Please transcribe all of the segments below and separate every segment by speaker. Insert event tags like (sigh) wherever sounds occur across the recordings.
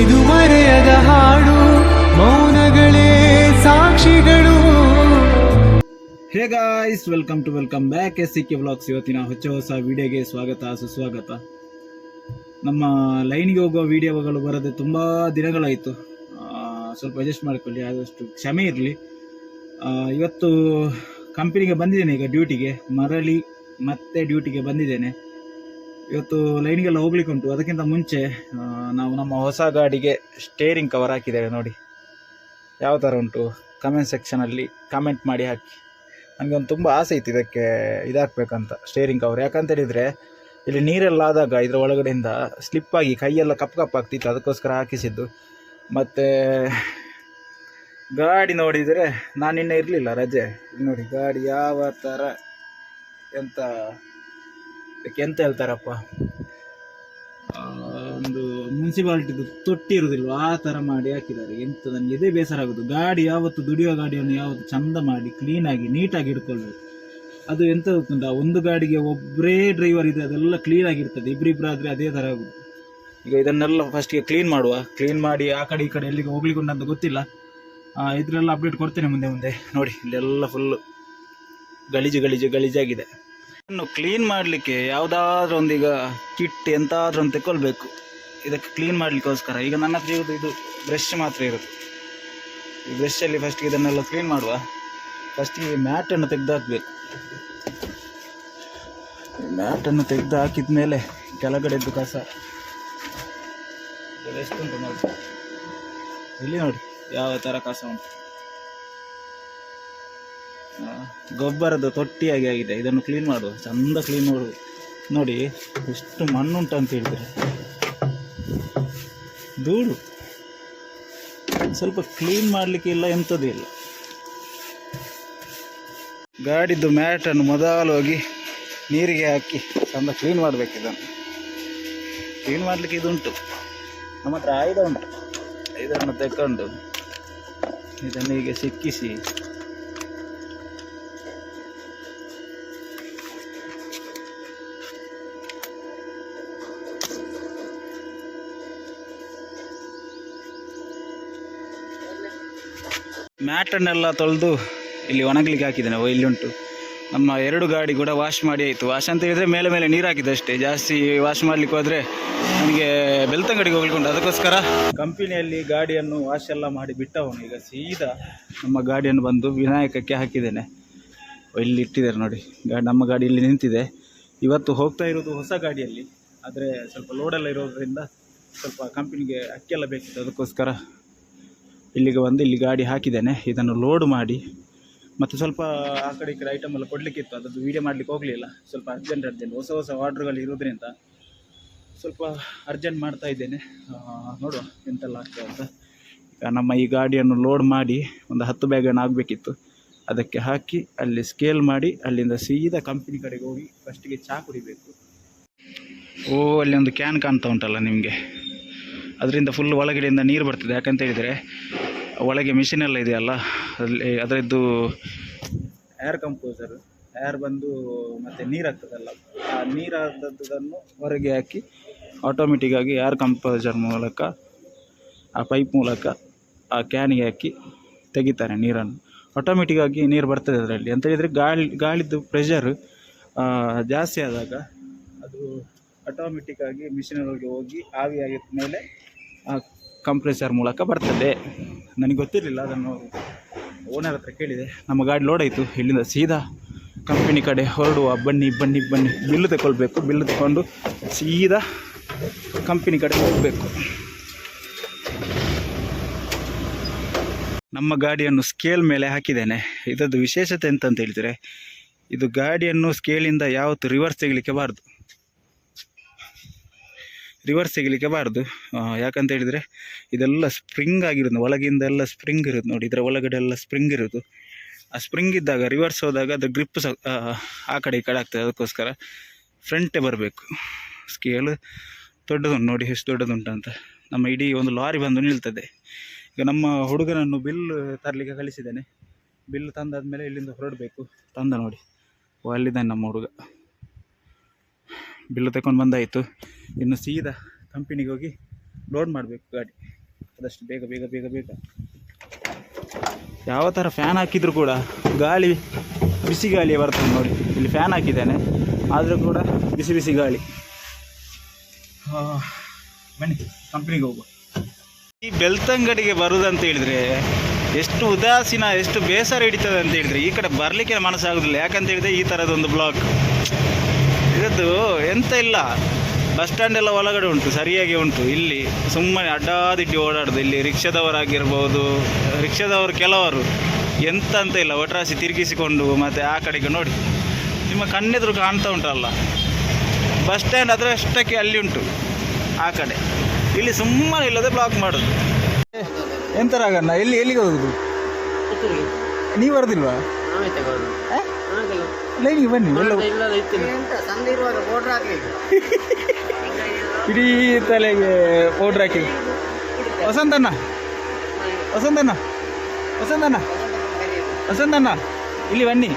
Speaker 1: ಇದು ಮರೆಯದ ಹಾಡು, ಮೌನಗಳೇ ಸಾಕ್ಷಿಗಳು.
Speaker 2: Hey guys welcome to welcome back S C K blogs ಇವತ್ತಿನ ಹೊಚ್ಚ ಹೊಸ ವಿಡಿಯೋಗೆ ಸ್ವಾಗತ, ಸುಸ್ವಾಗತ. ನಮ್ಮ ಲೈನ್ಗೆ ಹೋಗುವ ವಿಡಿಯೋಗಳು ಬರದೆ ತುಂಬ ದಿನಗಳಾಯಿತು. ಸ್ವಲ್ಪ ಅಡ್ಜಸ್ಟ್ ಮಾಡಿಕೊಳ್ಳಿ, ಆದಷ್ಟು ಕ್ಷಮೆ ಇರಲಿ. ಇವತ್ತು ಕಂಪನಿಗೆ ಬಂದಿದ್ದೇನೆ ಈಗ ಡ್ಯೂಟಿಗೆ ಮರಳಿ ಮತ್ತೆ ಡ್ಯೂಟಿಗೆ ಬಂದಿದ್ದೇನೆ. ಇವತ್ತು ಲೈನಿಗೆಲ್ಲ ಹೋಗ್ಲಿಕ್ಕೆ ಉಂಟು ಅದಕ್ಕಿಂತ ಮುಂಚೆ ನಾವು ನಮ್ಮ ಹೊಸ ಗಾಡಿಗೆ ಸ್ಟೇರಿಂಗ್ ಕವರ್ ಹಾಕಿದ್ದೇವೆ ನೋಡಿ. ಯಾವ ಥರ ಉಂಟು? ಕಮೆಂಟ್ ಸೆಕ್ಷನಲ್ಲಿ ಕಮೆಂಟ್ ಮಾಡಿ ಹಾಕಿ. ನನಗೆ ಒಂದು ತುಂಬ ಆಸೆ ಇತ್ತು ಇದಕ್ಕೆ ಇದಾಕಬೇಕಂತ ಸ್ಟೇರಿಂಗ್ ಕವರ್ ಯಾಕಂತ ಹೇಳಿದರೆ, ಇಲ್ಲಿ ನೀರೆಲ್ಲ ಆದಾಗ ಇದರ ಒಳಗಡೆಯಿಂದ ಸ್ಲಿಪ್ಪಾಗಿ ಕೈಯೆಲ್ಲ ಕಪ್ಪು ಕಪ್ಪು ಆಗ್ತಿತ್ತು. ಅದಕ್ಕೋಸ್ಕರ ಹಾಕಿಸಿದ್ದು. ಮತ್ತು, ಗಾಡಿ ನೋಡಿದರೆ ನಾನು ನಿನ್ನೆ ಇರಲಿಲ್ಲ ರಜೆ. ನೋಡಿ, ಗಾಡಿ ಯಾವ ಥರ ಎಂತ ಇದಕ್ಕೆ ಎಂತ ಹೇಳ್ತಾರಪ್ಪ? ಒಂದು ಮುನ್ಸಿಪಾಲ್ಟಿದು ತೊಟ್ಟಿ ಇರುವುದಿಲ್ಲ ಆ ಥರ ಮಾಡಿ ಹಾಕಿದ್ದಾರೆ. ಎಂತ ನನಗೆ ಇದೇ ಬೇಸರ ಆಗೋದು. ಗಾಡಿ ಯಾವತ್ತು, ದುಡಿಯೋ ಗಾಡಿಯನ್ನು ಯಾವತ್ತು ಚಂದ ಮಾಡಿ ಕ್ಲೀನಾಗಿ ನೀಟಾಗಿ ಇಟ್ಕೊಳ್ಬೇಕು. ಅದು ಎಂತ ಗೊತ್ತುಂಟ? ಒಂದು ಗಾಡಿಗೆ ಒಬ್ಬರೇ ಡ್ರೈವರ್ ಇದೆ ಅದೆಲ್ಲ ಕ್ಲೀನಾಗಿರ್ತದೆ ಆಗಿರ್ತದೆ ಇಬ್ಬರಿಬ್ಬರು ಆದರೆ ಅದೇ ಥರ ಆಗುದು. ಈಗ ಇದನ್ನೆಲ್ಲ ಫಸ್ಟಿಗೆ ಕ್ಲೀನ್ ಮಾಡುವ. ಕ್ಲೀನ್ ಮಾಡಿ ಆ ಕಡೆ ಈ ಕಡೆ ಎಲ್ಲಿಗೆ ಹೋಗ್ಲಿಕ್ಕೆ ಅಂತ ಗೊತ್ತಿಲ್ಲ. ಇದರೆಲ್ಲ ಅಪ್ಡೇಟ್ ಕೊಡ್ತೇನೆ ಮುಂದೆ ಮುಂದೆ. ನೋಡಿ, ಇಲ್ಲೆಲ್ಲ ಫುಲ್ಲು ಗಲೀಜು ಗಲೀಜು ಗಲೀಜಾಗಿದೆ. ಕ್ಲೀನ್ ಮಾಡಲಿಕ್ಕೆ ಯಾವುದಾದ್ರೂ ಒಂದೀಗ ಕಿಟ್ ಎಂತಾದ್ರೂ ಒಂದು ತಗೊಳ್ಬೇಕು ಇದಕ್ಕೆ ಕ್ಲೀನ್ ಮಾಡಲಿಕ್ಕೋಸ್ಕರ. ಈಗ ನನ್ನ ಹತ್ರ ಇರೋದು ಇದು ಬ್ರಷ್ ಮಾತ್ರ ಇರೋದು. ಈ ಬ್ರಷಲ್ಲಿ ಫಸ್ಟ್ ಇದನ್ನೆಲ್ಲ ಕ್ಲೀನ್ ಮಾಡುವ. ಫಸ್ಟಿಗೆ ಮ್ಯಾಟನ್ನು ತೆಗೆದು ಮ್ಯಾಟನ್ನು ತೆಗೆದು ಹಾಕಿದ ಮೇಲೆ ಕೆಳಗಡೆದ್ದು ಕಸ. ಎಷ್ಟು ಉಂಟು ನೋಡಿ. ಇಲ್ಲಿ ನೋಡಿ, ಯಾವ ಥರ ಕಸ ಉಂಟು. ಗೊಬ್ಬರದ ತೊಟ್ಟಿಯಾಗಿ ಆಗಿದೆ. ಇದನ್ನು ಕ್ಲೀನ್ ಮಾಡುವ. ಚಂದ ಕ್ಲೀನ್ ಮಾಡುವ ನೋಡಿ, ಎಷ್ಟು ಮಣ್ಣುಂಟು ಅಂತ ಹೇಳಿದ್ರೆ. ಧೂಳು. ಸ್ವಲ್ಪ ಕ್ಲೀನ್ ಮಾಡಲಿಕ್ಕೆ ಇಲ್ಲ ಎಂಥದ್ದು ಇಲ್ಲ. ಗಾಡಿದ್ದು ಮ್ಯಾಟನ್ನು ಮೊದಲು ಹೋಗಿ ನೀರಿಗೆ ಹಾಕಿ ಚಂದ ಕ್ಲೀನ್ ಮಾಡಬೇಕು ಇದನ್ನು. ಕ್ಲೀನ್ ಮಾಡಲಿಕ್ಕೆ ಇದುಂಟು. ನಮ್ಮ ಹತ್ರ ಆಯುಧ ಉಂಟು. ಇದನ್ನು ತಗೊಂಡು ಇದನ್ನು ಹೀಗೆ ಸಿಕ್ಕಿಸಿ ಮ್ಯಾಟನ್ನೆಲ್ಲ ತೊಳೆದು ಇಲ್ಲಿ ಒಣಗಲಿಕ್ಕೆ ಹಾಕಿದ್ದೇನೆ ಇಲ್ಲಿ ಉಂಟು. ನಮ್ಮ ಎರಡು ಗಾಡಿ ಕೂಡ ವಾಶ್ ಮಾಡಿ ಆಯಿತು. ವಾಶ್ ಅಂತ ಹೇಳಿದರೆ ಮೇಲೆ ಮೇಲೆ ನೀರು ಹಾಕಿದ್ದು ಅಷ್ಟೇ ಜಾಸ್ತಿ ವಾಶ್ ಮಾಡಲಿಕ್ಕೆ ಹೋದರೆ ನನಗೆ ಬೆಳ್ತಂಗಡಿಗೆ ಹೋಗ್ಲಿಕ್ಕೆ ಅದಕ್ಕೋಸ್ಕರ ಕಂಪನಿಯಲ್ಲಿ ಗಾಡಿಯನ್ನು ವಾಶ್ ಎಲ್ಲ ಮಾಡಿ ಬಿಟ್ಟವನು. ಈಗ ಸೀದಾ ನಮ್ಮ ಗಾಡಿಯನ್ನು ಬಂದು ವಿನಾಯಕಕ್ಕೆ ಹಾಕಿದ್ದೇನೆ. ಇಲ್ಲಿ ಇಟ್ಟಿದ್ದಾರೆ ನೋಡಿ. ಗಾಡಿ ನಮ್ಮ ಗಾಡಿ ಇಲ್ಲಿ ನಿಂತಿದೆ. ಇವತ್ತು ಹೋಗ್ತಾ ಇರೋದು ಹೊಸ ಗಾಡಿಯಲ್ಲಿ. ಆದರೆ ಸ್ವಲ್ಪ ಲೋಡೆಲ್ಲ ಇರೋದ್ರಿಂದ ಸ್ವಲ್ಪ ಕಂಪನಿಗೆ ಅಕ್ಕಿಯೆಲ್ಲ ಬೇಕಿತ್ತು. ಅದಕ್ಕೋಸ್ಕರ ಇಲ್ಲಿಗೆ ಬಂದು ಇಲ್ಲಿ ಗಾಡಿ ಹಾಕಿದ್ದೇನೆ. ಇದನ್ನು ಲೋಡ್ ಮಾಡಿ. ಮತ್ತು ಸ್ವಲ್ಪ ಆ ಕಡೆ ಈ ಕಡೆ ಐಟಮ್ ಎಲ್ಲ ಕೊಡಲಿಕ್ಕಿತ್ತು ಅದರದ್ದು ವೀಡಿಯೋ ಮಾಡಲಿಕ್ಕೆ ಹೋಗಲಿಲ್ಲ. ಸ್ವಲ್ಪ ಅರ್ಜೆಂಟ್ ಅರ್ಜೆಂಟ್ ಹೊಸ ಹೊಸ ಆರ್ಡ್ರ್ಗಳು ಇರೋದ್ರಿಂದ ಸ್ವಲ್ಪ ಅರ್ಜೆಂಟ್ ಮಾಡ್ತಾ ಇದ್ದೇನೆ. ನೋಡುವ ಎಂತೆಲ್ಲ ಆಗ್ತದೆ ಅಂತ. ನಮ್ಮ ಈ ಗಾಡಿಯನ್ನು ಲೋಡ್ ಮಾಡಿ ಒಂದು ಹತ್ತು ಬ್ಯಾಗನ್ನು ಆಗಬೇಕಿತ್ತು ಅದಕ್ಕೆ ಹಾಕಿ ಅಲ್ಲಿ ಸ್ಕೇಲ್ ಮಾಡಿ ಅಲ್ಲಿಂದ ಸೀದಾ ಕಂಪ್ನಿ ಕಡೆಗೆ ಹೋಗಿ ಫಸ್ಟಿಗೆ ಚಹಾ ಕುಡಿಬೇಕು. ಓ, ಅಲ್ಲಿ ಒಂದು ಕ್ಯಾನ್ ಕಾಣ್ತಾ ಉಂಟಲ್ಲ ನಿಮಗೆ? ಅದರಿಂದ ಫುಲ್ ಒಳಗಡೆಯಿಂದ ನೀರು ಬರ್ತದೆ. ಯಾಕಂತ ಹೇಳಿದರೆ, ಒಳಗೆ ಮಿಷಿನ್ ಎಲ್ಲ ಇದೆಯಲ್ಲ ಅಲ್ಲಿ ಅದರದ್ದು ಏರ್ ಕಂಪೋಸರ್ ಏರ್ ಬಂದು ಮತ್ತು ನೀರು ಆಗ್ತದಲ್ಲ. ಆ ನೀರಾದದ್ದನ್ನು ಹೊರಗೆ ಹಾಕಿ ಆಟೋಮೆಟಿಕ್ಕಾಗಿ ಏರ್ ಕಂಪೋಸರ್ ಮೂಲಕ, ಆ ಪೈಪ್ ಮೂಲಕ ಆ ಕ್ಯಾನಿಗೆ ಹಾಕಿ ತೆಗಿತಾರೆ ನೀರನ್ನು. ಆಟೋಮೆಟಿಕ್ಕಾಗಿ ನೀರು ಬರ್ತದೆ ಅದರಲ್ಲಿ. ಅಂತ ಹೇಳಿದರೆ ಗಾಳಿ ಗಾಳಿದ್ದು ಪ್ರೆಷರ್ ಜಾಸ್ತಿ ಆದಾಗ ಅದು ಆಟೋಮೆಟಿಕ್ಕಾಗಿ ಮಿಷಿನೊಳಗೆ ಹೋಗಿ ಆವಿ ಆಗಿದ ಮೇಲೆ ಕಂಪ್ರೆಸರ್ ಮೂಲಕ ಬರ್ತದೆ. ನನಗೆ ಗೊತ್ತಿರಲಿಲ್ಲ, ಅದನ್ನು ಓನರ್ ಹತ್ರ ಕೇಳಿದೆ. ನಮ್ಮ ಗಾಡಿ ಲೋಡ್ ಆಯಿತು. ಇಲ್ಲಿಂದ ಸೀದಾ ಕಂಪನಿ ಕಡೆ ಹೊರಡುವ. ಬನ್ನಿ ಬನ್ನಿ ಬನ್ನಿ. ಬಿಲ್ಲು ತಗೊಳ್ಬೇಕು ಬಿಲ್ಲು ತಗೊಂಡು ಸೀದಾ ಕಂಪನಿ ಕಡೆ ಹೋಗಬೇಕು. ನಮ್ಮ ಗಾಡಿಯನ್ನು ಸ್ಕೇಲ್ ಮೇಲೆ ಹಾಕಿದ್ದೇನೆ. ಇದರದ್ದು ವಿಶೇಷತೆ ಎಂತಂತ ಹೇಳಿದರೆ, ಇದು ಗಾಡಿಯನ್ನು ಸ್ಕೇಲಿಂದ ಯಾವತ್ತು ರಿವರ್ಸ್ ತೆಗಿಲಿಕ್ಕೆ ಬಾರ್ದು. ರಿವರ್ಸ್ ತೆಗಿಲಿಕ್ಕೆ ಬಾರ್ದು. ಯಾಕಂತ ಹೇಳಿದರೆ ಇದೆಲ್ಲ ಸ್ಪ್ರಿಂಗ್ ಆಗಿರೋದು. ಒಳಗಿಂದ ಎಲ್ಲ ಸ್ಪ್ರಿಂಗ್ ಇರೋದು ನೋಡಿ ಇದರ ಒಳಗಡೆ ಎಲ್ಲ ಸ್ಪ್ರಿಂಗ್ ಇರೋದು. ಆ ಸ್ಪ್ರಿಂಗ್ ಇದ್ದಾಗ ರಿವರ್ಸ್ ಹೋದಾಗ ಅದು ಗ್ರಿಪ್ ಸ ಆ, ಕಡೆ ಈ ಕಡೆ ಆಗ್ತದೆ. ಅದಕ್ಕೋಸ್ಕರ ಫ್ರಂಟೇ ಬರಬೇಕು. ಸ್ಕೇಲ್ ದೊಡ್ಡದುಂಟು ನೋಡಿ ಎಷ್ಟು ದೊಡ್ಡದುಂಟು ಅಂತ. ನಮ್ಮ ಇಡೀ ಒಂದು ಲಾರಿ ಬಂದು ನಿಲ್ತದೆ. ಈಗ ನಮ್ಮ ಹುಡುಗನನ್ನು ಬಿಲ್ ತರಲಿಕ್ಕೆ ಕಳಿಸಿದ್ದೇನೆ. ಬಿಲ್ ತಂದಾದ್ಮೇಲೆ ಇಲ್ಲಿಂದ ಹೊರಡಬೇಕು. ತಂದ ನೋಡಿ. ಓ ಅಲ್ಲಿದ್ದಾನೆ ನಮ್ಮ ಹುಡುಗ. ಬಿಲ್ಲು ತಗೊಂಡು ಬಂದಾಯಿತು. ಇನ್ನು ಸೀದಾ ಕಂಪನಿಗೆ ಹೋಗಿ ಲೋಡ್ ಮಾಡಬೇಕು ಗಾಡಿ. ಆದಷ್ಟು ಬೇಗ ಬೇಗ ಬೇಗ ಬೇಗ. ಯಾವ ಥರ ಫ್ಯಾನ್ ಹಾಕಿದ್ರು ಕೂಡ ಗಾಳಿ, ಬಿಸಿ ಗಾಳಿ ಬರ್ತದೆ ನೋಡಿ. ಇಲ್ಲಿ ಫ್ಯಾನ್ ಹಾಕಿದ್ದೇನೆ. ಆದರೂ ಕೂಡ ಬಿಸಿ ಬಿಸಿ ಗಾಳಿ. ಬನ್ನಿ ಕಂಪ್ನಿಗೆ ಹೋಗುವ. ಈ ಬೆಳ್ತಂಗಡಿಗೆ ಬರುದಂತ ಹೇಳಿದ್ರೆ ಎಷ್ಟು ಉದಾಸೀನ, ಎಷ್ಟು ಬೇಸರ ಹಿಡಿತದೆ ಅಂತ ಹೇಳಿದ್ರೆ ಈ ಕಡೆ ಬರಲಿಕ್ಕೆ ಮನಸ್ಸಾಗೋದಿಲ್ಲ. ಯಾಕಂತ ಹೇಳಿದ್ರೆ ಈ ಥರದೊಂದು ಬ್ಲಾಕ್ ಇದದ್ದು ಎಂತ ಇಲ್ಲ. ಬಸ್ ಸ್ಟ್ಯಾಂಡ್ ಎಲ್ಲ ಒಳಗಡೆ ಉಂಟು ಸರಿಯಾಗಿ ಉಂಟು. ಇಲ್ಲಿ ಸುಮ್ಮನೆ ಅಡ್ಡಾದಿಡ್ಡಿ ಓಡಾಡೋದು. ಇಲ್ಲಿ ರಿಕ್ಷಾದವರಾಗಿರ್ಬೋದು ರಿಕ್ಷಾದವರು ಕೆಲವರು ಎಂತ ಅಂತ ಇಲ್ಲ ಒಟ್ರಾಸಿ ತಿರುಗಿಸಿಕೊಂಡು ಮತ್ತು ಆ ಕಡೆಗೆ ನೋಡಿ. ನಿಮ್ಮ ಕಣ್ಣೆದುರು ಕಾಣ್ತಾ ಉಂಟಲ್ಲ ಬಸ್ ಸ್ಟ್ಯಾಂಡ್ ಅದರಷ್ಟಕ್ಕೆ ಅಲ್ಲಿ ಉಂಟು ಆ ಕಡೆ. ಇಲ್ಲಿ ಸುಮ್ಮನೆ ಇಲ್ಲದೆ ಬ್ಲಾಕ್ ಮಾಡೋದು. ಎಂತ ರಾಗಣ್ಣ ಎಲ್ಲಿ ಎಲ್ಲಿಗೆ ಹೋಗುದು? ನೀವು ಬರೋದಿಲ್ವಾ? ಲೈನಿಗೆ ಬನ್ನಿ ಎಲ್ಲ (laughs) ಇಡೀ ತಲೆಗೆ ಪೌಡ್ರ್ ಹಾಕಿ. ವಸಂತಣ್ಣ ವಸಂತಣ್ಣ ವಸಂತಣ್ಣ ವಸಂತಣ್ಣ ಇಲ್ಲಿ ಬನ್ನಿ.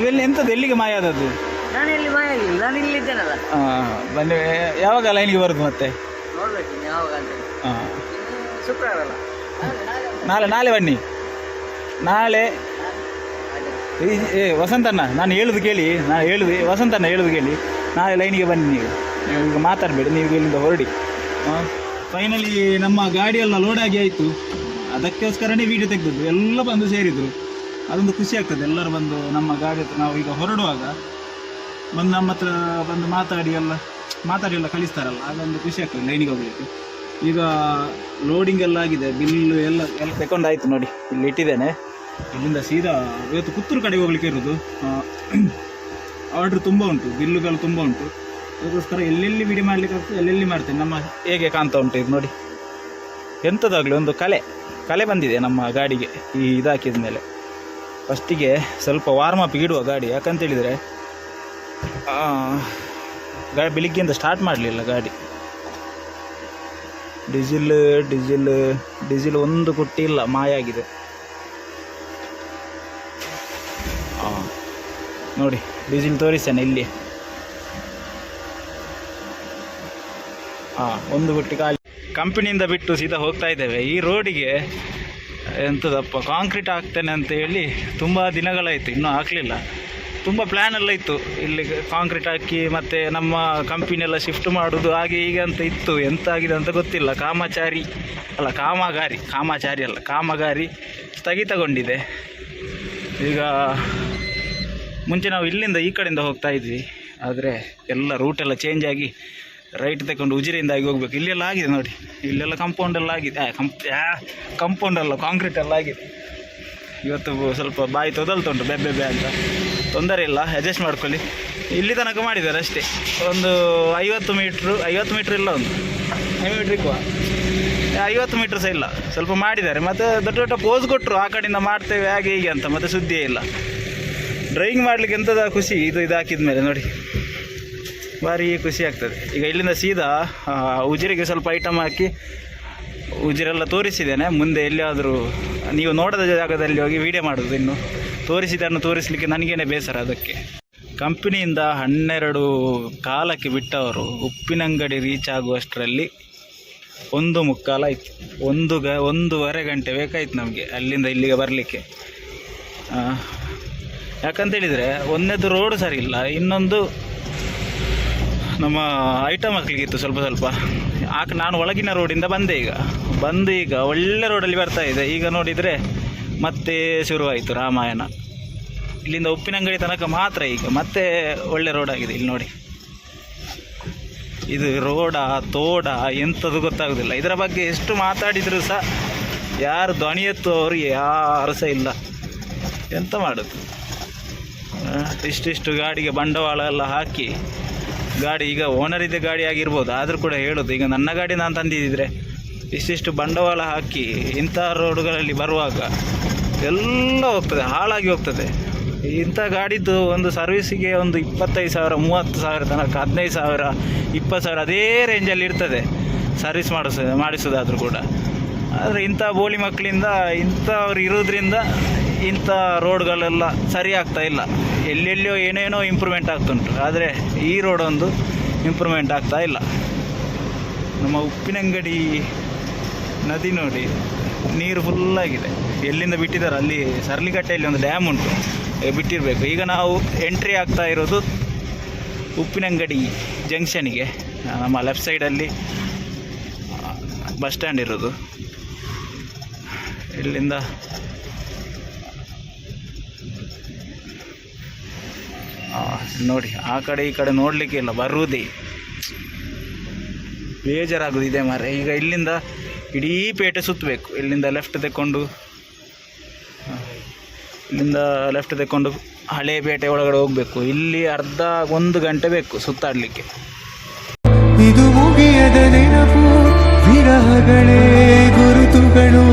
Speaker 2: ಇವೆಲ್ಲಿ ಎಂಥದ್ದು ಎಲ್ಲಿಗೆ ಮಾಯ ಆದದ್ದು?
Speaker 3: ನಾನು ಎಲ್ಲಿ ಮಾಯ ಆಗಿಲ್ಲ. ನಾನು ಇಲ್ಲಿ ಇದ್ದೇನಲ್ಲ?
Speaker 2: ಹಾಂ ಬನ್ನಿ. ಯಾವಾಗ ಲೈನಿಗೆ ಬರೋದು ಮತ್ತೆ?
Speaker 3: ನೋಡ್ಬೇಕು ಯಾವಾಗ ಅಂತ.
Speaker 2: ಹಾಂ
Speaker 3: ಇನ್ನು ಶುಕ್ರವಾರ ಅಲ್ಲ?
Speaker 2: ನಾಳೆ ನಾಳೆ ಬನ್ನಿ. ನಾಳೆ. ಏ ವಸಂತಣ್ಣ ನಾನು ಹೇಳುದು ಕೇಳಿ. ನಾನು ಹೇಳುದು ವಸಂತಣ್ಣ ಹೇಳುದು ಕೇಳಿ. ನಾಳೆ ಲೈನಿಗೆ ಬನ್ನಿ ನೀವು. ಈಗ ಮಾತಾಡಬೇಡಿ ನೀವು ಇಲ್ಲಿಂದ ಹೊರಡಿ. ಫೈನಲಿ ನಮ್ಮ ಗಾಡಿಯೆಲ್ಲ ಲೋಡ್ ಆಗಿ ಆಯಿತು. ಅದಕ್ಕೋಸ್ಕರನೇ ವೀಡಿಯೋ ತೆಗೆದಿದ್ದು. ಎಲ್ಲ ಬಂದು ಸೇರಿದರು. ಅದೊಂದು ಖುಷಿ ಆಗ್ತದೆ. ಎಲ್ಲರೂ ಬಂದು ನಮ್ಮ ಗಾಡಿ ಹತ್ರ ನಾವು ಈಗ ಹೊರಡುವಾಗ ಬಂದು ನಮ್ಮ ಹತ್ರ ಬಂದು ಮಾತಾಡಿ ಎಲ್ಲ ಮಾತಾಡಿ ಎಲ್ಲ ಕಳಿಸ್ತಾರಲ್ಲ. ಅದೊಂದು ಖುಷಿ ಆಗ್ತದೆ ಲೈನಿಗೆ ಹೋಗ್ಲಿಕ್ಕೆ. ಈಗ ಲೋಡಿಂಗ್ ಎಲ್ಲ ಆಗಿದೆ. ಬಿಲ್ಲು ಎಲ್ಲ ಎಲ್ಲ ತಗೊಂಡಾಯ್ತು ನೋಡಿ. ಇಲ್ಲಿ ಇಟ್ಟಿದ್ದೇನೆ. ಇಲ್ಲಿಂದ ಸೀದಾ ಇವತ್ತು ಪುತ್ತೂರು ಕಡೆಗೆ ಹೋಗ್ಲಿಕ್ಕೆ ಇರೋದು. ಆರ್ಡ್ರ್ ತುಂಬ ಉಂಟು. ಬಿಲ್ಲುಗಳು ತುಂಬ ಉಂಟು. ಅದಕ್ಕೋಸ್ಕರ ಎಲ್ಲೆಲ್ಲಿ ವಿಡಿಯೋ ಮಾಡ್ಲಿಕ್ಕೆ ಆಗ್ತದೆ ಎಲ್ಲೆಲ್ಲಿ ಮಾಡ್ತೇನೆ? ನಮ್ಮ ಹೇಗೆ ಕಾಣ್ತಾ ಉಂಟು ಇದು ನೋಡಿ. ಎಂಥದ್ದಾಗಲಿ ಒಂದು ಕಲೆ. ಕಲೆ ಬಂದಿದೆ ನಮ್ಮ ಗಾಡಿಗೆ ಈ ಇದಾಕಿದ ಮೇಲೆ. ಫಸ್ಟಿಗೆ ಸ್ವಲ್ಪ ವಾರ್ಮ್ ಅಪ್ ಇಡುವ ಗಾಡಿ. ಯಾಕಂತೇಳಿದರೆ ಗಾ ಬೆಳಿಗ್ಗೆಯಿಂದ ಸ್ಟಾರ್ಟ್ ಮಾಡಲಿಲ್ಲ ಗಾಡಿ. ಡೀಸೆಲ್ ಡೀಸೆಲ್ ಡೀಸೆಲ್ ಒಂದು ಕುಟ್ಟಿ ಇಲ್ಲ ಮಾಯಾಗಿದೆ ನೋಡಿ ಡೀಸೆಲ್ ತೋರಿಸ್ತೇನೆ ಇಲ್ಲಿ. ಹಾಂ, ಒಂದು ಬುಟ್ಟಿ ಖಾಲಿ. ಕಂಪನಿಯಿಂದ ಬಿಟ್ಟು ಸೀದಾ ಹೋಗ್ತಾ ಇದ್ದೇವೆ. ಈ ರೋಡಿಗೆ ಎಂಥದಪ್ಪ ಕಾಂಕ್ರೀಟ್ ಹಾಕ್ತೇನೆ ಅಂತ ಹೇಳಿ ತುಂಬ ದಿನಗಳಾಯಿತು, ಇನ್ನೂ ಹಾಕಲಿಲ್ಲ. ತುಂಬ ಪ್ಲ್ಯಾನ್ ಎಲ್ಲ ಇತ್ತು. ಇಲ್ಲಿ ಕಾಂಕ್ರೀಟ್ ಹಾಕಿ ಮತ್ತು ನಮ್ಮ ಕಂಪನಿಯೆಲ್ಲ ಶಿಫ್ಟ್ ಮಾಡೋದು, ಹಾಗೆ ಹೀಗೆ ಅಂತ ಇತ್ತು. ಎಂತ ಆಗಿದೆ ಅಂತ ಗೊತ್ತಿಲ್ಲ. ಕಾಮಚಾರಿ, ಅಲ್ಲ, ಕಾಮಗಾರಿ, ಕಾಮಚಾರಿ ಅಲ್ಲ, ಕಾಮಗಾರಿ ಸ್ಥಗಿತಗೊಂಡಿದೆ. ಈಗ ಮುಂಚೆ ನಾವು ಇಲ್ಲಿಂದ ಈ ಕಡೆಯಿಂದ ಹೋಗ್ತಾ ಇದ್ವಿ. ಆದರೆ ಎಲ್ಲ ರೂಟೆಲ್ಲ ಚೇಂಜ್ ಆಗಿ ರೈಟ್ ತಗೊಂಡು ಆಗಿ ಹೋಗ್ಬೇಕು. ಇಲ್ಲೆಲ್ಲ ಆಗಿದೆ ನೋಡಿ. ಇಲ್ಲೆಲ್ಲ ಕಾಂಪೌಂಡ್ ಎಲ್ಲ ಆಗಿದೆ. ಕಂಪ್ ಕಾಂಪೌಂಡ್ ಅಲ್ಲ ಕಾಂಕ್ರೀಟ್ ಎಲ್ಲ ಆಗಿದೆ. ಇವತ್ತು ಸ್ವಲ್ಪ ಬಾಯಿ ತೊದಲ್ತುಂಟು ಬೆಬ್ಬೆ ಬೆ ಅಂತ. ತೊಂದರೆ ಇಲ್ಲ ಅಡ್ಜಸ್ಟ್ ಮಾಡ್ಕೊಳ್ಳಿ. ಇಲ್ಲಿ ತನಕ ಮಾಡಿದ್ದಾರೆ ಅಷ್ಟೇ. ಒಂದು ಐವತ್ತು ಮೀಟ್ರು ಐವತ್ತು ಮೀಟ್ರ್ ಇಲ್ಲ ಒಂದು. ಐವತ್ತು ಐವತ್ತು ಮೀಟ್ರ್ ಸಹ ಇಲ್ಲ. ಸ್ವಲ್ಪ ಮಾಡಿದ್ದಾರೆ. ಮತ್ತು ದೊಡ್ಡ ದೊಡ್ಡ ಪೋಸ್ ಕೊಟ್ಟರು ಆ ಕಡೆಯಿಂದ ಮಾಡ್ತೇವೆ, ಹಾಗೆ ಹೀಗೆ ಅಂತ. ಮತ್ತೆ ಸುದ್ದಿಯೇ ಇಲ್ಲ. ಡ್ರೈವಿಂಗ್ ಮಾಡಲಿಕ್ಕೆ ಎಂಥದ ಖುಷಿ? ಇದು ಇದು ಹಾಕಿದ ಮೇಲೆ ನೋಡಿ. ಭಾರಿ ಖುಷಿ ಆಗ್ತದೆ. ಈಗ ಇಲ್ಲಿಂದ ಸೀದಾ ಉಜಿರಿಗೆ ಸ್ವಲ್ಪ ಐಟಮ್ ಹಾಕಿ ಉಜಿರೆಲ್ಲ ತೋರಿಸಿದ್ದೇನೆ. ಮುಂದೆ ಎಲ್ಲಿಯಾದರೂ ನೀವು ನೋಡದ ಜಾಗದಲ್ಲಿ ಹೋಗಿ ವಿಡಿಯೋ ಮಾಡೋದು ಇನ್ನು. ತೋರಿಸಿದ್ದನ್ನು ತೋರಿಸಲಿಕ್ಕೆ ನನಗೇನೆ ಬೇಸರ ಅದಕ್ಕೆ. ಕಂಪನಿಯಿಂದ ಹನ್ನೆರಡು ಕಾಲಕ್ಕೆ ಬಿಟ್ಟವರು ಉಪ್ಪಿನಂಗಡಿ ರೀಚ್ ಆಗುವಷ್ಟರಲ್ಲಿ ಒಂದು ಮುಕ್ಕಾಲಾಯ್ತು ಒಂದು ಗ, ಒಂದೂವರೆ ಗಂಟೆ ಬೇಕಾಯ್ತು ನಮಗೆ ಅಲ್ಲಿಂದ ಇಲ್ಲಿಗೆ ಬರಲಿಕ್ಕೆ. ಯಾಕಂತೇಳಿದರೆ ಒಂದೇದು ರೋಡ್ ಸರಿ ಇಲ್ಲ, ಇನ್ನೊಂದು ನಮ್ಮ ಐಟಮ್ ಹಾಕ್ಲಿಕ್ಕಿತ್ತು ಸ್ವಲ್ಪ ಸ್ವಲ್ಪ. ಆಕ ನಾನು ಒಳಗಿನ ರೋಡಿಂದ ಬಂದೆ ಈಗ. ಬಂದು ಈಗ. ಒಳ್ಳೆ ರೋಡಲ್ಲಿ ಬರ್ತಾ ಇದೆ. ಈಗ ನೋಡಿದರೆ ಮತ್ತೆ ಶುರುವಾಯಿತು ರಾಮಾಯಣ. ಇಲ್ಲಿಂದ ಉಪ್ಪಿನಂಗಡಿ ತನಕ ಮಾತ್ರ ಈಗ. ಮತ್ತೆ ಒಳ್ಳೆ ರೋಡ್ ಆಗಿದೆ ಇಲ್ಲಿ ನೋಡಿ. ಇದು ರೋಡ, ತೋಡ ಎಂಥದ್ದು ಗೊತ್ತಾಗೋದಿಲ್ಲ. ಇದರ ಬಗ್ಗೆ ಎಷ್ಟು ಮಾತಾಡಿದರೂ ಸಹ ಯಾರು ಧ್ವನಿ ಎತ್ತುವವರು ಯಾರು ಸಹ ಇಲ್ಲ. ಎಂತ ಮಾಡೋದು? ಇಷ್ಟಿಷ್ಟು ಗಾಡಿಗೆ ಬಂಡವಾಳ ಎಲ್ಲ ಹಾಕಿ ಗಾಡಿ, ಈಗ ಓನರ್ ಇದ್ದ ಗಾಡಿ ಆಗಿರ್ಬೋದು, ಆದರೂ ಕೂಡ ಹೇಳೋದು, ಈಗ ನನ್ನ ಗಾಡಿ ನಾನು ತಂದಿದ್ದರೆ ಇಷ್ಟಿಷ್ಟು ಬಂಡವಾಳ ಹಾಕಿ ಇಂಥ ರೋಡುಗಳಲ್ಲಿ ಬರುವಾಗ ಎಲ್ಲ ಹೋಗ್ತದೆ, ಹಾಳಾಗಿ ಹೋಗ್ತದೆ. ಇಂಥ ಗಾಡಿದ್ದು ಒಂದು ಸರ್ವಿಸಿಗೆ ಒಂದು ಇಪ್ಪತ್ತೈದು ಸಾವಿರ, ಮೂವತ್ತು ಸಾವಿರ ತನಕ, ಹದಿನೈದು ಸಾವಿರ, ಇಪ್ಪತ್ತು ಸಾವಿರ, ಅದೇ ರೇಂಜಲ್ಲಿ ಇರ್ತದೆ ಸರ್ವಿಸ್ ಮಾಡಿಸ, ಮಾಡಿಸೋದಾದರೂ ಕೂಡ. ಆದರೆ ಇಂಥ ಬೋಳಿ ಮಕ್ಕಳಿಂದ ಇಂಥವ್ರು ಇರೋದ್ರಿಂದ ಇಂಥ ರೋಡ್ಗಳೆಲ್ಲ ಸರಿ ಆಗ್ತಾ ಇಲ್ಲ. ಎಲ್ಲೆಲ್ಲಿಯೋ ಏನೇನೋ ಇಂಪ್ರೂವ್ಮೆಂಟ್ ಆಗ್ತುಂಟು. ಆದರೆ ಈ ರೋಡ್ ಒಂದು ಇಂಪ್ರೂವ್ಮೆಂಟ್ ಆಗ್ತಾ ಇಲ್ಲ. ನಮ್ಮ ಉಪ್ಪಿನಂಗಡಿ ನದಿ ನೋಡಿ ನೀರು ಫುಲ್ಲಾಗಿದೆ ಎಲ್ಲಿಂದ ಬಿಟ್ಟಿದ್ದಾರೆ ಅಲ್ಲಿ ಸರ್ಲಿಕಟ್ಟೆಯಲ್ಲಿ ಒಂದು ಡ್ಯಾಮ್ ಉಂಟು. ಬಿಟ್ಟಿರಬೇಕು. ಈಗ ನಾವು ಎಂಟ್ರಿ ಆಗ್ತಾ ಇರೋದು ಉಪ್ಪಿನಂಗಡಿ ಜಂಕ್ಷನಿಗೆ. ನಮ್ಮ ಲೆಫ್ಟ್ ಸೈಡಲ್ಲಿ ಬಸ್ ಸ್ಟ್ಯಾಂಡ್ ಇರೋದು. ಇಲ್ಲಿಂದ ನೋಡಿ, ಆ ಕಡೆ ಈ ಕಡೆ ನೋಡಲಿಕ್ಕೆ ಇಲ್ಲ ಬರುವುದೇ ಬೇಜಾರಾಗೋದು ಇದೆ ಮಾರೆ ಈಗ ಇಲ್ಲಿಂದ ಇಡೀ ಪೇಟೆ ಸುತ್ತಬೇಕು. ಇಲ್ಲಿಂದ ಲೆಫ್ಟ್ ತೆಕ್ಕೊಂಡು ಇಲ್ಲಿಂದ ಲೆಫ್ಟ್ ತೆಕ್ಕೊಂಡು ಹಳೆ ಪೇಟೆ ಒಳಗಡೆ ಹೋಗಬೇಕು. ಇಲ್ಲಿ ಅರ್ಧ ಒಂದು ಗಂಟೆ ಬೇಕು ಸುತ್ತಾಡಲಿಕ್ಕೆ.
Speaker 1: ಇದು ಮುಗಿಯದ ನೆನಪು, ವಿರಹಗಳೇ ಗುರುತುಗಳು.